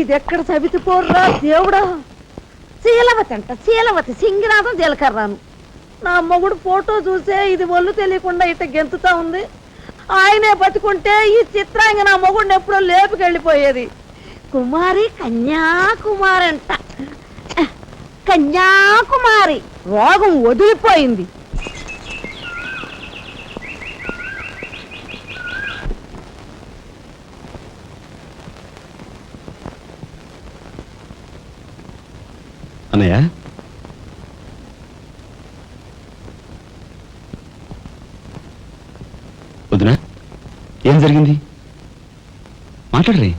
ఇది ఎక్కడ సవితి దేవుడా? శీలవతి అంట శీలవతి సింగినాథం జీలకర్రాను. నా మొగుడు ఫోటో చూసే ఇది ఒళ్ళు తెలియకుండా ఇట గెంతుతా ఉంది. ఆయనే బతుకుంటే ఈ చిత్రాంగ నా మొగుడిని ఎప్పుడో లేపుకెళ్ళిపోయేది. కుమారి కన్యాకుమారి అంట కన్యాకుమారి. రోగం వదిలిపోయింది. అన్నయ్య? వదినా ఏం జరిగింది? మాట్లాడరే.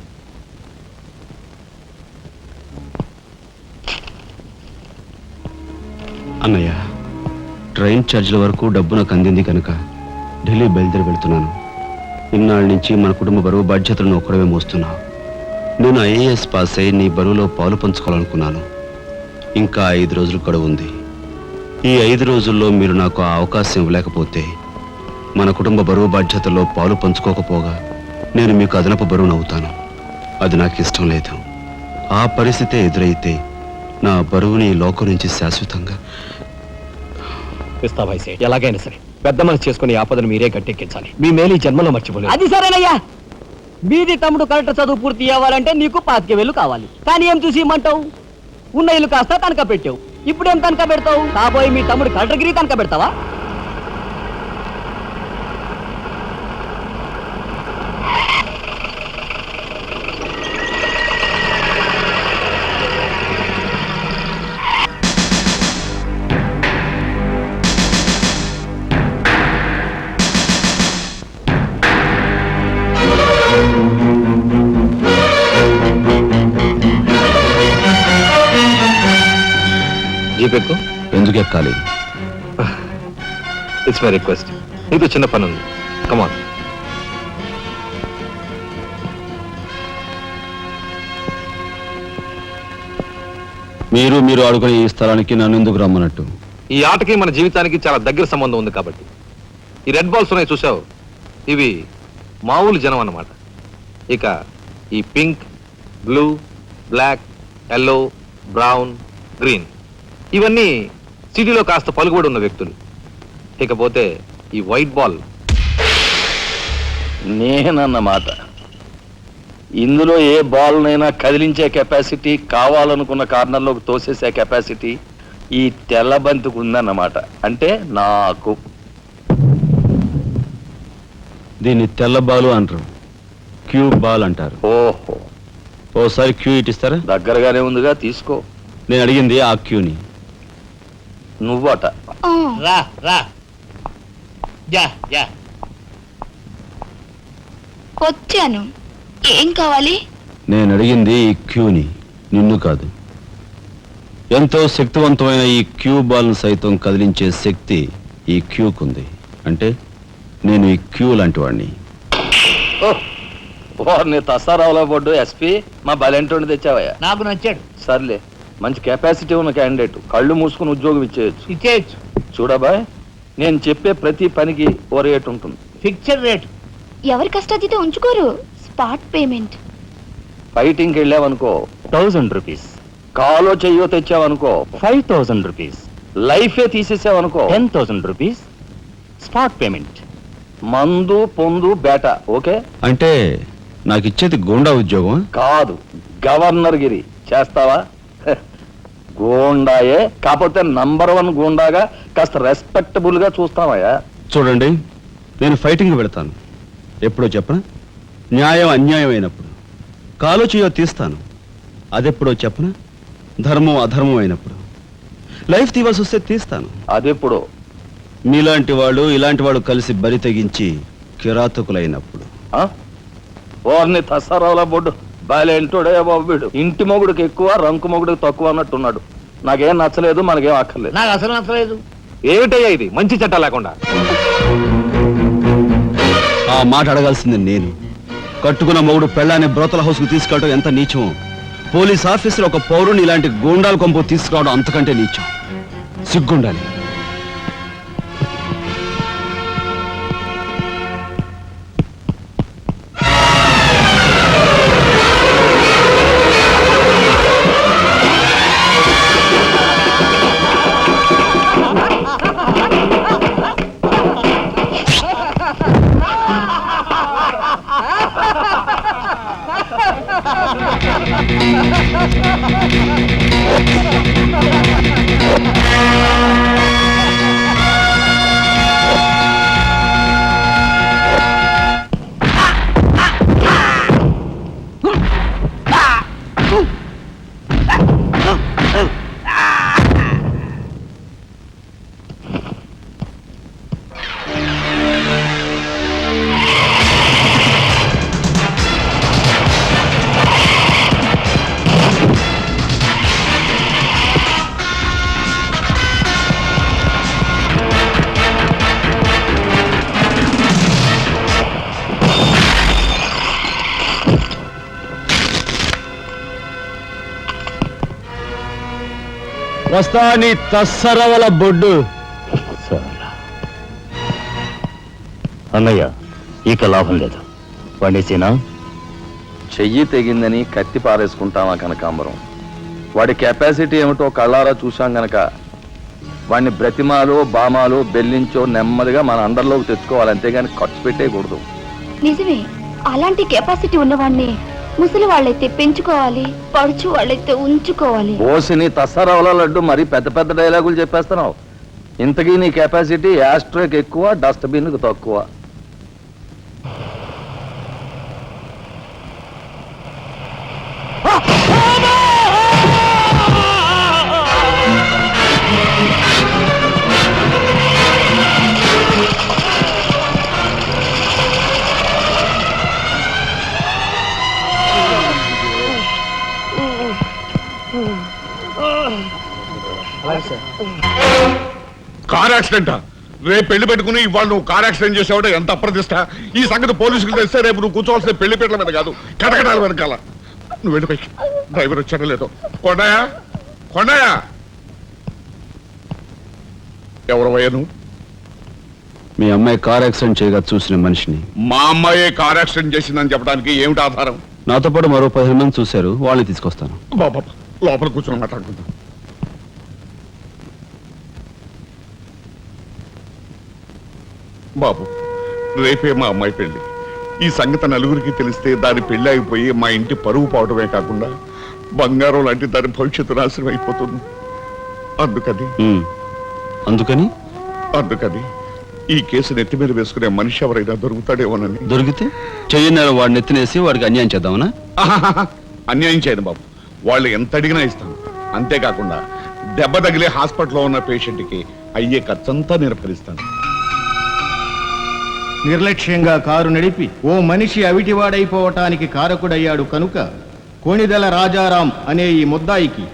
అన్నయ్య ట్రైన్ ఛార్జీల వరకు డబ్బు నాకు అందింది కనుక ఢిల్లీ బయలుదేరి వెళ్తున్నాను. ఇన్నాళ్ళ నుంచి మన కుటుంబ బరువు బాధ్యతలను ఒక్కడమే మోస్తున్నావు. నేను ఐఏఎస్ పాస్ అయి నీ బరువులో పాలు పంచుకోవాలనుకున్నాను. ఇంకా ఐదు రోజులు గడువు ఉంది. ఈ ఐదు రోజుల్లో మీరు నాకు ఆ అవకాశం ఇవ్వలేకపోతే మన కుటుంబ బరువు బాధ్యతల్లో పాలు పంచుకోకపోగా నేను మీకు అదనపు బరువును అవుతాను. అది నాకు ఇష్టం లేదు. ఆ పరిస్థితే ఎదురైతే నా బరువుని ఈ లోకం నుంచి శాశ్వతంగా ఇస్తా భాయ్సే ఎలాగైనా సరే పెద్ద మనసు చేసుకుని ఆపదను మీరే గట్టెక్కించాలి. మీ మేలు ఈ జన్మలో మర్చిపోలేదు. అది సరేనయ్యా. మీది తమ్ముడు కలెక్టర్ చదువు పూర్తి అవ్వాలంటే నీకు పాతిక వేలు కావాలి. కానీ ఏం చూసి ఇమ్మంటావు? ఉన్న ఇల్లు కాస్త తనఖా పెట్టావు. ఇప్పుడు ఏం పెడతావు? కాబోయే మీ తమ్ముడు కలెక్టర్గిరి తనఖా పెడతావా? జీపెక్కు ఎందుకు ఎక్కాలి ఇట్స్ మై రిక్వెస్ట్ నీకు చిన్న పని ఉంది కమాన్ మీరు మీరు ఆడుకునే ఈ స్థలానికి నన్ను ఎందుకు రమ్మన్నట్టు ఈ ఆటకి మన జీవితానికి చాలా దగ్గర సంబంధం ఉంది కాబట్టి. ఈ రెడ్ బాల్స్ ఉన్నాయి చూసావు ఇవి మామూలు జనం అన్నమాట. ఇక ఈ pink blue black yellow brown green. ఇవన్నీ సిటీలో కాస్త పలుకుబడి ఉన్న వ్యక్తులు. ఇకపోతే ఈ వైట్ బాల్. నేనన్నమాట ఇందులో ఏ బాల్నైనా కదిలించే కెపాసిటీ కావాలనుకున్న కార్నర్లోకి తోసేసే కెపాసిటీ ఈ తెల్ల బంతికి ఉందన్నమాట అంటే నాకు. దీన్ని తెల్ల బాలు అంటారు. క్యూ బాల్ అంటారు. ఓహో. ఓసారి క్యూ ఇటిస్తారా? దగ్గరగానే ఉందిగా తీసుకో. నేను అడిగింది ఆ క్యూని. నువ్వట. రా వచ్చాను. ఏం కావాలి? నేను అడిగింది ఈ క్యూని. నిన్ను కాదు. ఎంతో శక్తివంతమైన ఈ క్యూ బాల్ను సైతం కదిలించే శక్తి ఈ క్యూకుంది. అంటే నేను ఈ క్యూ లాంటి వాడిని వారిని తసారావులో పడ్డు ఎస్పీ. మా బలెంటోని తెచ్చావయ్యా. నాకు నచ్చాడు. సర్లే. మంచి కెపాసిటీ ఉన్న క్యాండిడేట్ కళ్ళు మూసుకుని ఉద్యోగం ఇచ్చేయచ్చు. ఇచ్చేయచ్చు. చూడబాయ్ నేను చెప్పే ప్రతి పనికి ఓ రేట్ ఉంటుంది. ఫిక్చర్ రేట్ ఎవరి కష్టాతీత ఉంచుకోరు? స్పాట్ పేమెంట్ ఫైటింగ్కి వెళ్ళావనుకో. థౌజండ్ రూపీస్ కాలో చెయ్యో తెచ్చావనుకో. ఫైవ్ థౌజండ్ రూపీస్ లైఫే తీసేసావనుకో. Ten thousand rupees spot payment మందు పొందు బేట. ఓకే? అంటే నాకు ఇచ్చేది గోండా ఉద్యోగం కాదు. గవర్నర్ గిరి. చేస్తావా? గూండాయే. కాకపోతే నంబర్ వన్ గూండాగా కాస్త రెస్పెక్టబుల్గా చూస్తావయ్యా. చూడండి నేను ఫైటింగ్ పెడతాను ఎప్పుడో చెప్పనా? న్యాయం అన్యాయం అయినప్పుడు. కాలో చేయో తీస్తాను. అదెప్పుడో చెప్పనా? ధర్మం అధర్మం అయినప్పుడు. లైఫ్ తీవాల్సి వస్తే తీస్తాను. అదెప్పుడు? మీలాంటి వాళ్ళు ఇలాంటి వాళ్ళు కలిసి బరి తెగించి కిరాతకులైనప్పుడు. ఆ? ఓర్ని తసారావుల బొడ్డు. బాలేంటోడే బాబు వీడు. ఇంటి మొగుడికి ఎక్కువ రంకు మొగుడికి తక్కువ అన్నట్టున్నాడు. నాకేం నచ్చలేదు మనకేం అక్కర్లేదు. నాకు అసలు నచ్చలేదు. ఏమిటయ్యా ఇది? మంచి చట్టం లేకుండా. ఆ మాట అడగాల్సింది నేను. కట్టుకున్న మొగుడు పెళ్ళాన్ని బ్రోతల హౌస్కు తీసుకెళ్ళడం ఎంత నీచమో. పోలీస్ ఆఫీసర్ ఒక పౌరుని ఇలాంటి గూండాల కొంపు తీసుకురావడం అంతకంటే నీచం. సిగ్గుండాలి. Thank you. వస్తా నీ తస్సరవల బొడ్డు. అన్నయ్య ఇక లాభం లేదు. పండేసేనా చెయ్యి తెగిందని కత్తి పారేసుకుంటామా కనకాంబరం. వాడి కెపాసిటీ ఏమిటో కళ్ళారా చూశాం గనక వాడిని బ్రతిమాలో బామాలో బెల్లించో నెమ్మదిగా మన అండర్లోకి తెచ్చుకోవాలి. అంతేగాని ఖర్చు పెట్టేయకూడదు. నిజమే అలాంటి కెపాసిటీ ఉన్నవాడిని ముసలి వాళ్ళైతే పెంచుకోవాలి పడుచు వాళ్ళైతే ఉంచుకోవాలి. ఓసిని తస్సరవల లడ్డు మరి పెద్ద పెద్ద డైలాగులు చెప్పేస్తున్నావు. ఇంతకీ నీ కెపాసిటీ యాస్ట్రోకి ఎక్కువ డస్ట్బిన్కు తక్కువ. Car accident? రేపు పెళ్ళి పెట్టుకుని ఇవాళ నువ్వు కార్ యాక్సిడెంట్ చేసావుంటే ఎంత అప్రదిష్ట ఈ సంగతి పోలీసులు తెస్తే రేపు నువ్వు కూర్చోవాల్సిన పెళ్ళి పీటల మీద కాదు కటకటాల వెనకాల. నువ్వు వెళ్ళిపోయి డ్రైవర్ వచ్చాడో లేదో. కొండయా కొండయా ఎవరు నువ్వు? మీ అమ్మాయి కార్ యాక్సిడెంట్ చేయగా చూసిన మనిషిని. మా అమ్మాయే కార్ యాక్సిడెంట్ చేసిందని చెప్పడానికి ఏమిటి ఆధారం? నాతో పాటు మరో పదిహేను మంది చూశారు వాళ్ళని తీసుకొస్తాను. బాబా లోపల కూర్చొని మాట్లాడుకుందాం. బాబు రేపే మా అమ్మాయి పెళ్ళి ఈ సంగతి నలుగురికి తెలిస్తే దాని పెళ్ళి అయిపోయి మా ఇంటి పరువు పోవడమే కాకుండా బంగారం లాంటి దాని భవిష్యత్తు నాశనం అయిపోతుంది. అందుకని. అందుకని? అందుకని ఈ కేసు నెత్తి మీద వేసుకునే మనిషి ఎవరైనా దొరుకుతాడేమోనని. దొరికితే చెయ్యన్నారు వాడిని ఎత్తినేసి వాడికి అన్యాయం చేద్దామనా. అన్యాయం చేయను బాబు. వాళ్ళు ఎంత అడిగినా ఇస్తాను. అంతేకాకుండా దెబ్బ తగిలే హాస్పిటల్లో ఉన్న పేషెంట్కి అయ్యే ఖర్చంతా నేను భరిస్తాను. నిర్లక్ష్యంగా కారు నడిపి ఓ మనిషి అవిటివాడైపోవటానికి కారకుడయ్యాడు కనుక కోణిదెల రాజారాం అనే ఈ ముద్దాయికి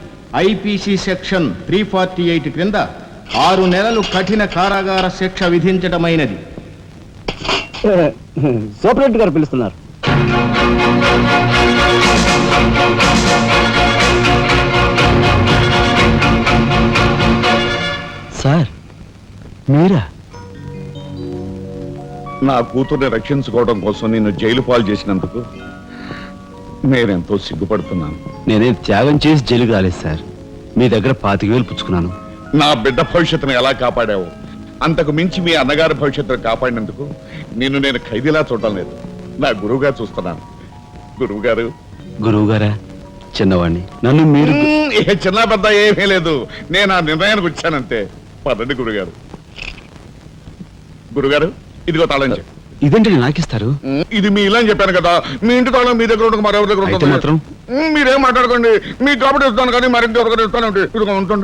IPC section three forty eight క్రింద ఆరు నెలలు కఠిన కారాగార శిక్ష విధించటమైనది. సూపరెంట్ గారు పిలుస్తున్నారు. సార్ మీరా? నా కూతుర్ని రక్షించుకోవడం కోసం నిన్ను జైలు పాలు చేసినందుకు నేనెంతో సిగ్గుపడుతున్నాను. నేనేం త్యాగం చేసి జైలు కాలేదు సార్. మీ దగ్గర పాతిక వేలు పుచ్చుకున్నాను. నా బిడ్డ భవిష్యత్తును ఎలా కాపాడావు? అంతకు మించి మీ అన్నగారి భవిష్యత్తును కాపాడినందుకు నిన్ను నేను ఖైదీలా చూడడం లేదు. నా గురువుగా చూస్తున్నాను. గురువు గారు గురువు గారా చిన్నవాడిని నన్ను మీరు గు- చిన్న పెద్ద ఏమీ లేదు. నేను ఆ నిర్ణయానికి వచ్చానంతే. పదండి గురుగారు. గురుగారు ఇదిగో తాళం చెప్పు. ఇదేంటి నాకిస్తారు? ఇది మీ ఇలా అని చెప్పాను కదా. మీ ఇంటి తాళం మీ దగ్గర ఉండక మరెవరి దగ్గర ఉంటుంది? మాత్రం? మీరేం మాట్లాడుకోండి. మీకు కాబట్టి ఇస్తాను కానీ మరింటి ఎవరికైనా ఇస్తానండి ఇదిగో ఉంటుంది